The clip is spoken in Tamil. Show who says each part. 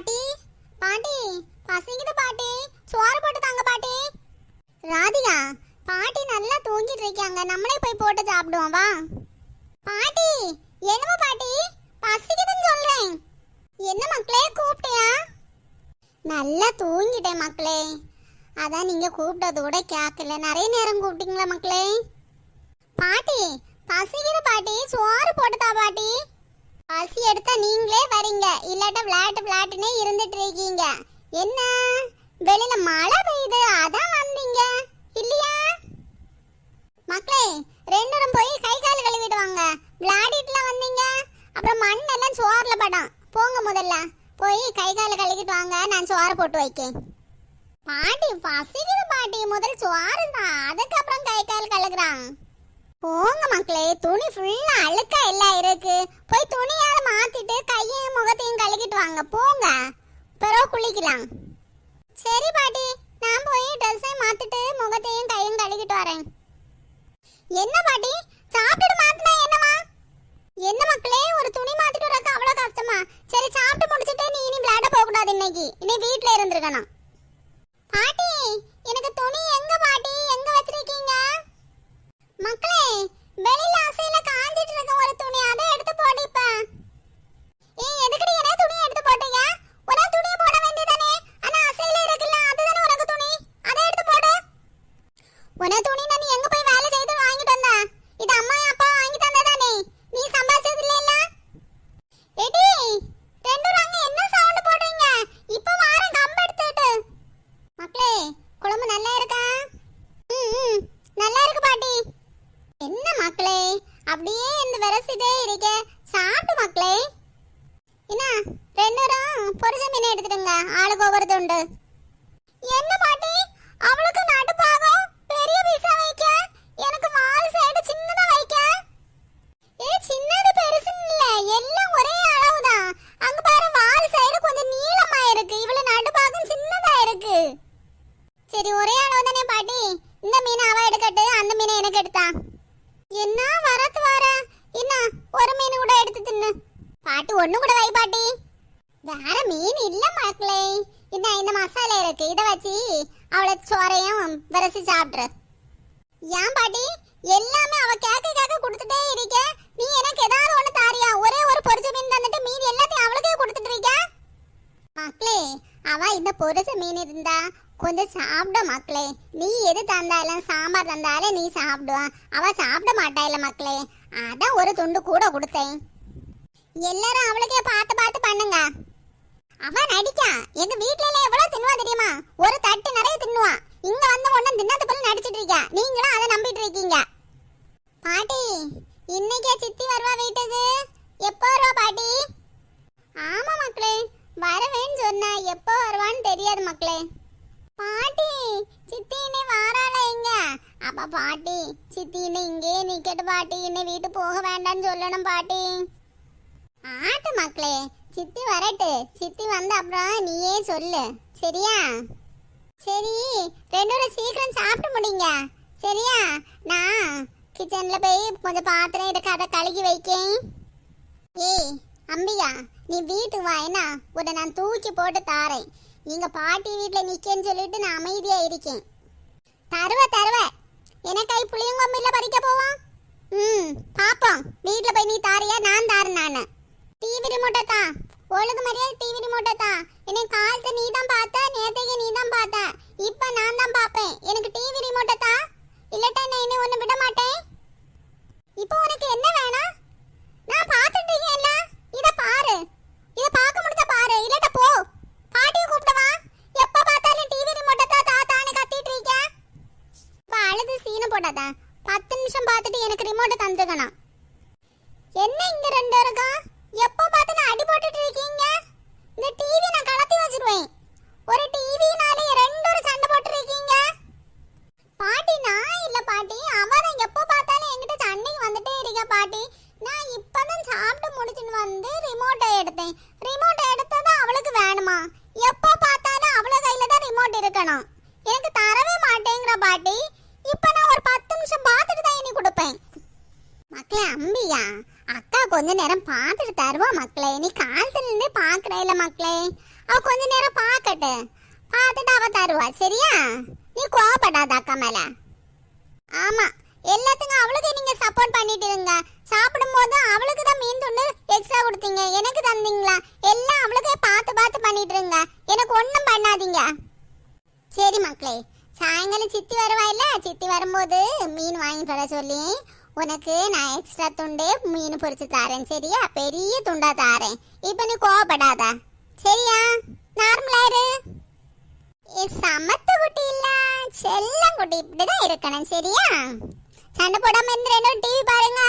Speaker 1: பாட்டி. பாட்டி பசிக்குது பாட்டி. சோறு போட்டு தாங்க பாட்டி. ராதிகா பாட்டி நல்லா தூங்கிட்டு இருக்காங்க. நம்மளே போய் போட்டு சாப்பிடுவோம் வா. பாட்டி என்னமோ பாட்டி? பசிக்குதுன்னு சொல்றேன். என்ன மக்களே கூப்பிட்டியா? நல்லா தூங்கிட்டேன் மக்களே. அதான் நீங்க கூப்பிட்டது கூட கேட்கல. நிறைய நேரம் கூப்பிட்டீங்களா மக்களே? பாட்டி பசிக்குது பாட்டி. சோறு போட்டுதா பாட்டி? பசி எடுத்தா நீங்களே வரீங்க. இல்லாட்ட விளையாட்டு விளையாட்டுனே இருந்துட்டு இருக்கீங்க என்ன? வெளியில மழை பெய்யுது. அதான் வந்தீங்க. இல்லையா? மக்களே ரெண்டரும் போய் கை கால் கழுவிடுவாங்க விளையாடிட்டுலாம் வந்தீங்க. அப்புறம் மண் எல்லாம் சோறுல படம். போங்க முதல்ல. போய் கை கால கழுவிட்டு வாங்க. நான் சோறு போட்டு வைக்கேன். பாட்டி பசிக்குது பாட்டி. முதல் சோறு தான் அதுக்கப்புறம் கை கால் கழுகுறான் போங்க மக்களே துணி ஃபுல்லா அழுக்கா எல்லாம் இருக்கு. போய் துணியால மாத்திட்டு கையையும் முகத்தையும் கழுகிட்டு வாங்க போங்க. பிறகு குளிக்கலாம். சரி பாட்டி நான் போய் ட்ரெஸ்ஸை மாத்திட்டு முகத்தையும் கையும் கழுகிட்டு வரேன். என்ன பாட்டி? சாப்பிட்டு மாத்தினா என்னமா என்ன மக்களே ஒரு துணி மாத்திட்டு வரக்கு அவ்வளவு கஷ்டமா? சரி சாப்பிட்டு முடிச்சிட்டு நீ இனி விளையாட போக கூடாது இன்னைக்கு. இனி வீட்டுல இருந்திருக்கணும். பாட்டி எனக்கு துணி எங்க பாட்டி? எங்க மக்களே வெளியில அசையில காஞ்சிட்டு இருக்க ஒரு துணி அதை எடுத்து போடு இப்ப. ஏய் எதுக்குடி என்ன துணி எடுத்து போட்டீங்க? ஒரு துணியை போட வேண்டியதானே? ஆனா அசையில இருக்குல்ல அதுதானே உனக்கு துணி? அதை எடுத்து போடு. ஒரே துணி நான் எங்க போய் வேலை செய்து வாங்கிட்டு வந்த? இது அம்மா அப்பா வாங்கி தந்ததானே? நீ சம்பாதிச்சது இல்ல எடி ரெண்டு ரங்க என்ன சவுண்ட் போடுறீங்க? இப்ப வாரம் கம்பு எடுத்துட்டு மக்களே குழம்பு நல்லா இருக்கா? ம், நல்லா இருக்கு என்ன மக்களே? அப்படியே இந்த விரசிட்டே இருக்க. சாப்பிட்டு மக்களே. என்ன ரெண்டு பேரும் பொரிச்ச மீன் எடுத்துடுங்க ஆளுக்கு ஒவ்வொரு துண்டு. என்ன பாட்டி? அவளுக்கு நடுப்பாகம் பெரிய பீஸா வைக்க. எனக்கு வால் சைடு சின்னதா வைக்க. ஏ சின்னது பெருசு இல்ல. எல்லாம் ஒரே அளவுதான். அங்க பாரு வால் சைடு கொஞ்சம் நீளமா இருக்கு. இவளு நடுப்பாகம் சின்னதா இருக்கு. சரி ஒரே அளவு தானே பாட்டி? இந்த மீன் அவ எடுக்கட்டு அந்த மீனை எனக்கு எடுத்தான் என்ன வரத்து வர? என்ன ஒரு மீன் கூட எடுத்து தின்னு. பாட்டி ஒண்ணு கூட வை பாட்டி. வேற மீன் இல்ல மக்களே என்ன இந்த மசாலா இருக்கு இத வச்சு அவளை சோறையும் விரசி சாப்பிட்ரு. ஏன் பாட்டி? எல்லாமே அவ கேக்க கேக்க கொடுத்துட்டே இருக்க. நீ எனக்கு ஏதாவது ஒண்ணு தாரியா? ஒரே ஒரு பொரிச்ச மீன் தந்துட்டு மீதி எல்லாத்தையும் அவளுக்கே கொடுத்துட்டு இருக்க மக்களே அவ இந்த பொரிச்ச மீன் இருந்தா கொஞ்சம் சாப்பிட மக்களே. நீ எது தந்தாலும் சாம்பார் தந்தாலும் நீ சாப்பிடுவான் அவ சாப்பிட மாட்டா இல்ல மக்களே. அதான் ஒரு துண்டு கூட கொடுத்தேன். எல்லாரும் அவளுக்கே பார்த்து பார்த்து பண்ணுங்க. அவ நடிக்கா எங்க வீட்ல எவ்வளவு தின்னுவா தெரியுமா? ஒரு தட்டு நிறைய தின்னுவா. இங்க வந்த உடனே தின்னது போல நடிச்சிட்டு இருக்கா. நீங்களும் அதை நம்பிட்டு இருக்கீங்க. பாட்டி இன்னைக்கே சித்தி வருவா வீட்டுக்கு. எப்போ வருவா பாட்டி? ஆமா மக்களே. வரவேன்னு சொன்னா எப்போ வருவான்னு தெரியாது மக்களே. பாட்டி சித்தி இன்னை வாராள எங்க? அப்ப பாட்டி சித்தி இன்னை இங்கே நிக்கட்டு பாட்டி. இன்னை வீட்டு போக வேண்டாம்னு சொல்லணும் பாட்டி. ஆட்டு மக்களே சித்தி வரட்டு. சித்தி வந்த அப்புறம் நீயே சொல்லு. சரியா? சரி ரெண்டு பேரும் சீக்கிரம் சாப்பிட்டு முடிங்க. சரியா? நான் கிச்சனில் போய் கொஞ்சம் பாத்திரம் இருக்கு அதை கழுகி வைக்கேன். ஏய் அம்பிகா நீ வீட்டுக்கு வா என்ன? உன்னை நான் தூக்கி போட்டு தாரேன். எங்க பாட்டி வீட்டில் நிக்கேன்னு சொல்லிட்டு நான் அமைதியா இருக்கேன். தருவ தருவ. எனக்கை புளியங்கொம்பில பறிக்க போவோம் ம் பாப்போம். வீட்டில் போய் நீ தாரியா? நான் தாரேன் நானு. டிவி ரிமோட்டை தான் ஒழுங்கு மரியாதை டிவி ரிமோட்டை தான் காலத்தை நீ தான் பார்த்த நேத்தைக்கு நீ தான் பார்த்த இப்போ நான் தான் பார்ப்பேன் எனக்கு டிவி ரிமோட்டை தான் இல்லட்டா நான் இன்னும் ஒன்று விட மாட்டேன் இப்போ உனக்கு என்ன வேணும் நான் பார்த்துட்டு இருக்கேன்ல இதை பாரு இதை பார்க்க முடிஞ்சா பாரு இல்லட்டா போ பாட்டியை கூப்பிட்டவா எப்ப பார்த்தாலும் டிவி ரிமோட்டை தான் தாத்தான்னு கத்திட்டு இருக்க இப்ப அழுது சீனை போடாத பத்து நிமிஷம் பார்த்துட்டு எனக்கு ரிமோட்டை தந்துக்கணும் என்ன இங்க ரெண்டு இருக்கா எப்போ பார்த்து நான் அடி போட்டுட்டு இருக்கீங்க? இந்த டிவி நான் கலத்தி வச்சிருவேன். ஒரு டிவினாலே ரெண்டு ஒரு சண்டை போட்டு இருக்கீங்க. பாட்டி நான் இல்ல பாட்டி. அவ தான் எப்போ பார்த்தாலும் என்கிட்ட சண்டைக்கு வந்துட்டே இருக்க பாட்டி. நான் இப்பதான் சாப்பிட்டு முடிச்சுன்னு வந்து ரிமோட்டை எடுத்தேன். ரிமோட் எடுத்தது அவளுக்கு வேணுமா? எப்போ பார்த்தாலும் அவள கையில தான் ரிமோட் இருக்கணும். எனக்கு தரவே மாட்டேங்கிற பாட்டி. இப்போ நான் நிமிஷம் பார்த்துட்டு தான் இனி கொடுப்பேன். மக்களே அம்பியா அக்கா கொஞ்ச நேரம் பார்த்துட்டு தருவா மக்களே. நீ காலத்துல இருந்து பாக்குற இல்ல மக்களே? அவ கொஞ்ச நேரம் பாக்கட்டு பார்த்துட்டு அவ தருவா சரியா? நீ கோவப்படாத அக்கா மேல. ஆமா எல்லாத்துக்கும் அவளுக்கு நீங்க சப்போர்ட் பண்ணிட்டு இருங்க. சாப்பிடும்போது அவளுக்கு தான் மீன் துண்டு எக்ஸ்ட்ரா கொடுத்தீங்க. எனக்கு தந்தீங்களா? எல்லாம் அவளுக்கே பார்த்து பார்த்து பண்ணிட்டு இருங்க. எனக்கு ஒன்றும் பண்ணாதீங்க. சரி மக்களே சாயங்காலம் சித்தி வருவாயில்ல சித்தி வரும்போது மீன் வாங்கி தர சொல்லி உனக்கு நான் எக்ஸ்ட்ரா துண்டு மீன் பொரிச்சு தரேன் சரியா? பெரிய துண்டா தாரேன். இப்போ நீ கோவப்படாத. சரியா? நார்மலா இரு. சமத்து குட்டி இல்ல. செல்லம் குட்டி. இப்படிதான் இருக்கணும் சரியா? சண்டை போடாம இருந்து ரெண்டும் டிவி பாருங்க.